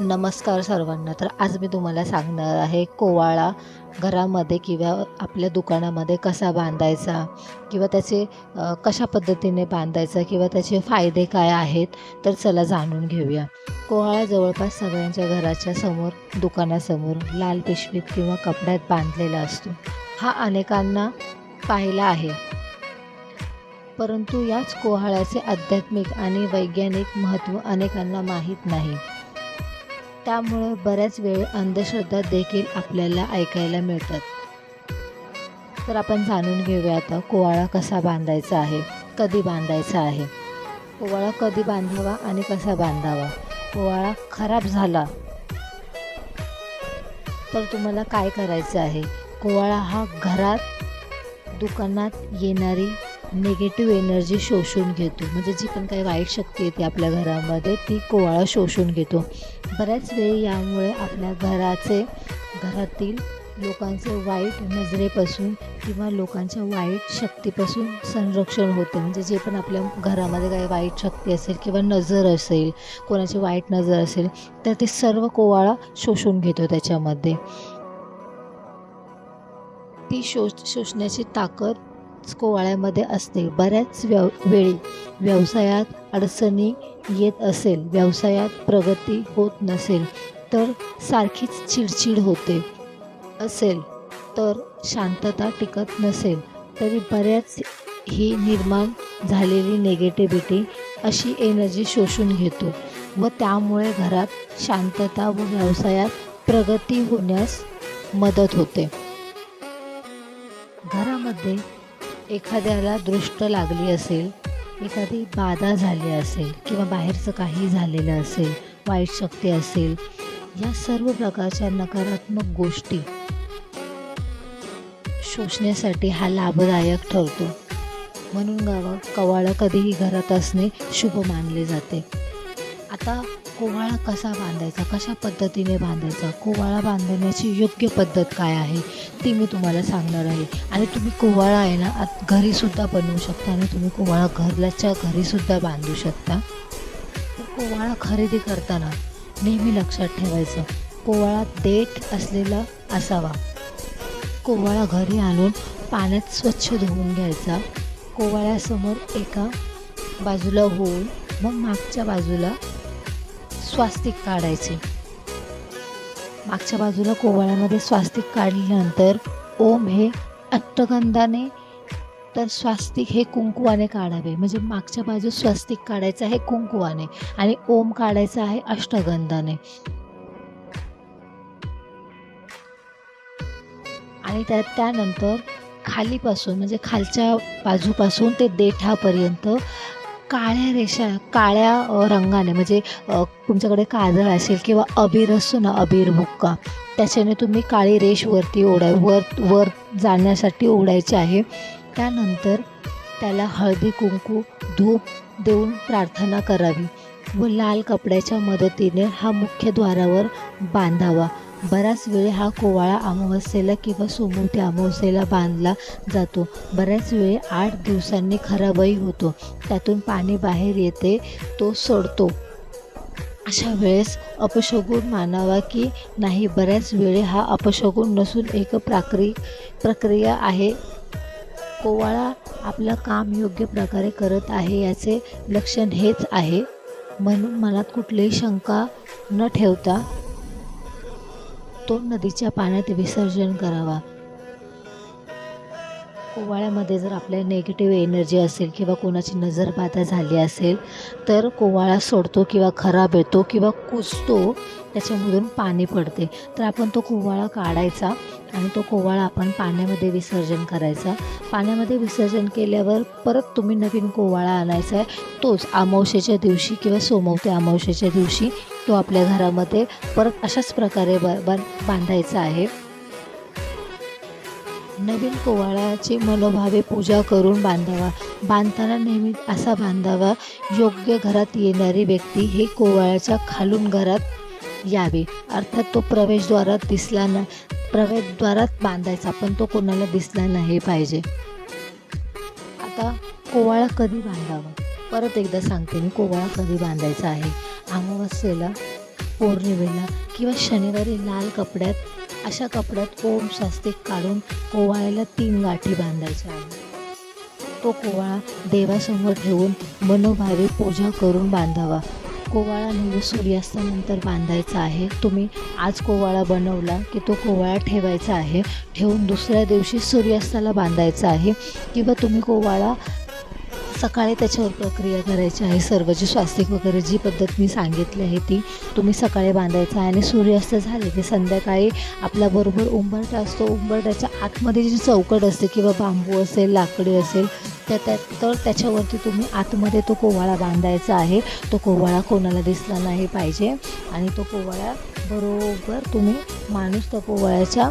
नमस्कार सर्वांना. तर आज मी तुम्हाला सांगणार आहे कोवाळा घरामध्ये किंवा आपल्या दुकानामध्ये कसा बांधायचा किंवा त्याचे कशा पद्धतीने बांधायचा किंवा त्याचे फायदे काय आहेत तर चला जाणून घेऊया. कोवाळा जवळपास सगळ्यांच्या घराच्या समोर दुकानासमोर लाल पिशवीत किंवा कपड्यात बांधलेला असतो. हा अनेकांना पाहिला आहे. परंतु याच कोहाळ्याचे आध्यात्मिक आणि वैज्ञानिक महत्त्व अनेकांना माहीत नाही. त्यामुळे बऱ्याच वेळ अंधश्रद्धा देखील आपल्याला ऐकायला मिळतात. तर आपण जाणून घेऊया आता कोवाळा कसा बांधायचा आहे? कधी बांधायचा आहे? कोवाळा कधी बांधावा आणि कसा बांधावा? कोवाळा खराब झाला तर तुम्हाला काय करायचं आहे? कोवाळा हा घरात दुकानात येणारी निगेटिव्ह एनर्जी शोषून घेतो. म्हणजे जी पण काही वाईट शक्ती येते आपल्या घरामध्ये ती कोवाळा शोषून घेतो. बऱ्याच वेळी यामुळे आपल्या घराचे घरातील लोकांचे वाईट नजरेपासून किंवा लोकांच्या वाईट शक्तीपासून संरक्षण होते. म्हणजे जे पण आपल्या घरामध्ये काही वाईट शक्ती असेल किंवा नजर असेल कोणाची वाईट नजर असेल तर ते सर्व कोवाळा शोषून घेतो त्याच्यामध्ये. ती शोष शोषण्याची ताकद कोवाळ्यामध्ये असते. बऱ्याच व्यव वेळी व्यवसायात अडचणी येत असेल व्यवसायात प्रगती होत नसेल तर सारखीच चिडचिड होते असेल तर शांतता टिकत नसेल तरी बऱ्याच ही निर्माण झालेली नेगेटिव्हिटी अशी एनर्जी शोषून घेतो व त्यामुळे घरात शांतता व व्यवसायात प्रगती होण्यास मदत होते. घरामध्ये एखाद्याला दृष्ट लागली असेल एखादी बाधा झाली असेल किंवा बाहेरचं काही झालेलं असेल वाईट शक्ती असेल या सर्व प्रकारच्या नकारात्मक गोष्टी शोषण्यासाठी हा लाभदायक ठरतो. म्हणून गावा कवाळं कधीही घरात असणे शुभ मानले जाते. आता कोवाळा कसा बांधायचा? कशा पद्धतीने बांधायचा? कोवाळा बांधण्याची योग्य पद्धत काय आहे? ती मी तुम्हाला सांगणार आहे. आणि तुम्ही कोवाळा आहे ना घरीसुद्धा बनवू शकता आणि तुम्ही कोवाळा घरलाच्या घरीसुद्धा बांधू शकता. तर कोवाळा खरेदी करताना नेहमी लक्षात ठेवायचं कोवाळा देठ असलेला असावा. कोवाळा घरी आणून पाण्यात स्वच्छ धुवून घ्यायचा. कोवाळ्यासमोर एका बाजूला होऊन मग मागच्या बाजूला स्वास्तिक काढायचे. मागच्या बाजूला कोवळ्यामध्ये स्वास्तिक काढल्यानंतर ओम हे अष्टगंधाने तर स्वास्तिक हे कुंकुवाने काढावे. म्हणजे मागच्या बाजूस स्वास्तिक काढायचं आहे कुंकुवाने आणि ओम काढायचा आहे अष्टगंधाने. आणि त्या त्यानंतर खालीपासून म्हणजे खालच्या बाजूपासून ते देठापर्यंत काळ्या रेषा काळ्या रंगाने म्हणजे तुमच्याकडे काजळ असेल किंवा अबीर असतो ना अबीर बुक्का त्याच्याने तुम्ही काळी रेष वरती ओढाय वर वर जाण्यासाठी ओढायची आहे. त्यानंतर त्याला हळदी कुंकू धूप देऊन प्रार्थना करावी व लाल कपड्याच्या मदतीने हा मुख्य द्वारावर बांधावा. बराच वेळ हा कोवाळा अमावस्येला किंवा सोमवती अमावस्येला बांधला जातो. बऱ्याच वेळ आठ दिवसांनी खराबही होतो. त्यातून पाणी बाहेर येते तो सोडतो. अशा वेळेस अपशगुन मानावा की नाही बऱ्याच वेळे हा अपशगुन नसून एक प्राक्री प्रक्रिया आहे. कोवाळा आपलं काम योग्य प्रकारे करत आहे याचे लक्षण हेच आहे. म्हणून मनात कुठलीही शंका न ठेवता तो नदीच्या पाण्यात विसर्जन करावा. कोवाळ्यामध्ये जर आपल्या नेगेटिव्ह एनर्जी असेल किंवा कोणाची नजरबाधा झाली असेल तर कोवाळा सोडतो किंवा खराब येतो किंवा कुसतो त्याच्यामधून पाणी पडते. तर आपण तो कोवाळा काढायचा आणि तो कोवाळा आपण पाण्यामध्ये विसर्जन करायचा. पाण्यामध्ये विसर्जन केल्यावर परत तुम्ही नवीन कोवाळा आणायचा आहे. तोच अमावशेच्या दिवशी किंवा सोमवते अमावशेच्या दिवशी तो आपल्या घरामध्ये परत अशाच प्रकारे ब बांधायचा आहे. नवीन कोवाळाची मनोभावे पूजा करून बांधावा. बांधताना नेहमी असा बांधावा योग्य घरात येणारी व्यक्ती हे कोवाळ्याच्या खालून घरात यावे. अर्थात तो प्रवेशद्वारात दिसला ना प्रवेशद्वारात बांधायचा पण तो कोणाला दिसला नाही पाहिजे. आता कोवाळा कधी बांधावा? परत एकदा सांगते मी कोवाळा कधी बांधायचा आहे? अमावस्येला पौर्णिमेला किंवा शनिवारी लाल कपड्यात अशा कपड्यात ओम स्वस्तिक काढून कोवाळ्याला तीन गाठी बांधायच्या. आहेत तो कोवाळा देवासमोर ठेवून मनोभावे पूजा करून बांधावा. कोवाळा नेहमी सूर्यास्तानंतर बांधायचा आहे. तुम्ही आज कोवाळा बनवला की तो कोवाळा ठेवायचा आहे. ठेवून दुसऱ्या दिवशी सूर्यास्ताला बांधायचा आहे. किंवा तुम्ही कोवाळा सकाळी त्याच्यावर प्रक्रिया करायची आहे. सर्व जी स्वास्तिक वगैरे जी पद्धत मी सांगितली आहे ती तुम्ही सकाळी बांधायचं आहे आणि सूर्यास्त झाले की संध्याकाळी आपल्याबरोबर उंबरटा असतो. उंबरट्याच्या आतमध्ये जी चौकट असते किंवा बांबू असेल लाकडी असेल त्या त्या तर त्याच्यावरती तुम्ही आतमध्ये तो कोवाळा बांधायचा आहे. तो कोवाळा कोणाला दिसला नाही पाहिजे आणि तो कोवाळा बरोबर तुम्ही माणूस त्या कोवाळ्याच्या